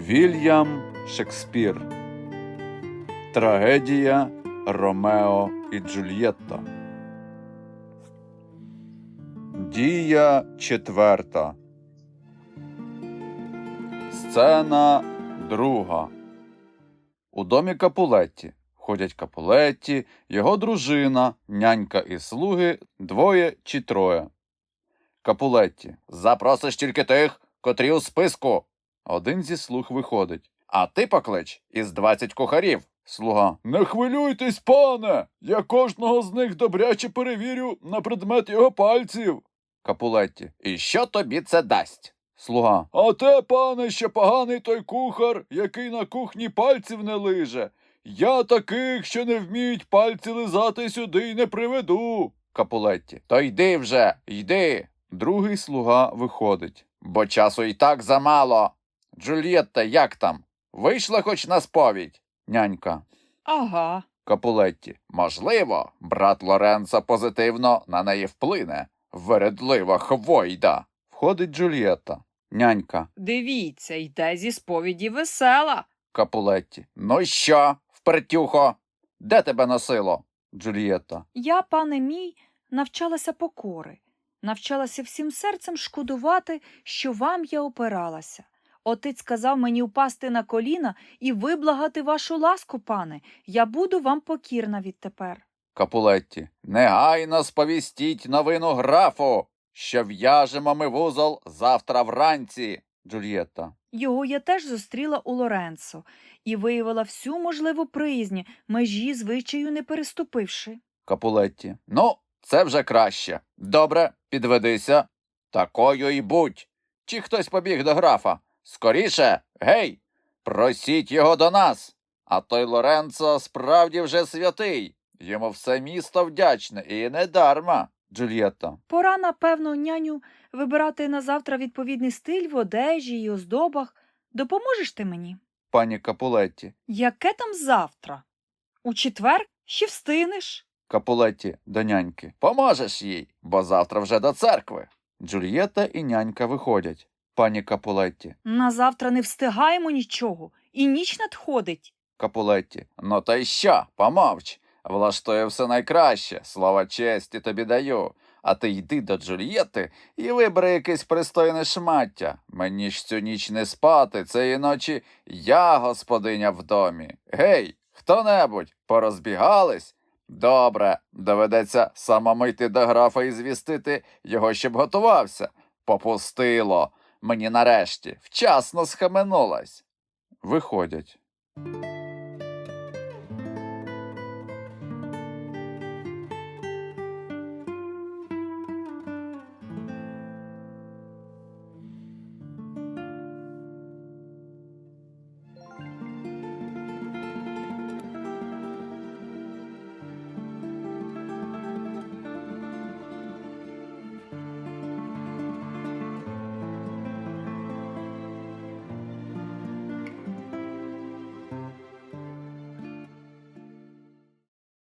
Вільям Шекспір. Трагедія Ромео і Джульєтта. Дія четверта. Сцена друга. У домі Капулетті ходять Капулетті, його дружина, нянька і слуги, двоє чи троє. Капулетті. Запросиш тільки тих, котрі у списку. Один зі слуг виходить. А ти поклич із двадцять кухарів. Слуга. Не хвилюйтесь, пане. Я кожного з них добряче перевірю на предмет його пальців. Капулетті. І що тобі це дасть? Слуга. А те, пане, що поганий той кухар, який на кухні пальців не лиже. Я таких, що не вміють пальці лизати сюди й не приведу. Капулетті. То йди вже, йди. Другий слуга виходить. Бо часу і так замало. Джульєтта, як там? Вийшла хоч на сповідь? Нянька. Ага. Капулетті. Можливо, брат Лоренцо позитивно на неї вплине. Вередлива хвойда. Входить Джульєтта. Нянька. Дивіться, йде зі сповіді весела. Капулетті. Ну що, впертюхо? Де тебе носило? Джульєтта. Я, пане мій, навчалася покори, навчалася всім серцем шкодувати, що вам я опиралася. Отець сказав мені впасти на коліна і виблагати вашу ласку, пане. Я буду вам покірна відтепер. Капулетті. Негайно сповістіть новину графу, що в'яжемо ми вузол завтра вранці. Джульєтта. Його я теж зустріла у Лоренцо і виявила всю можливу приязні, межі звичаю не переступивши. Капулетті. Ну, це вже краще. Добре, підведися. Такою й будь. Чи хтось побіг до графа? Скоріше, гей, просіть його до нас. А той Лоренцо справді вже святий. Йому все місто вдячне і не дарма. Джульєтта. Пора, напевно, няню, вибирати на завтра відповідний стиль в одежі і оздобах. Допоможеш ти мені? Пані Капулетті. Яке там завтра? У четвер ще встигнеш? Капулетті до няньки. Поможеш їй, бо завтра вже до церкви. Джульєтта і нянька виходять. Пані Капулетті. На завтра не встигаємо нічого, і ніч надходить. Капулетті. Ну та й що, помовч. Влаштує все найкраще, слова честі тобі даю. А ти йди до Джульєтти і вибери якесь пристойне шмаття. Мені ж цю ніч не спати, цієї ночі я господиня в домі. Гей, хто-небудь, порозбігались? Добре, доведеться самому йти до графа і звістити його, щоб готувався. Попустило. Мені нарешті вчасно схаменулась. Виходять.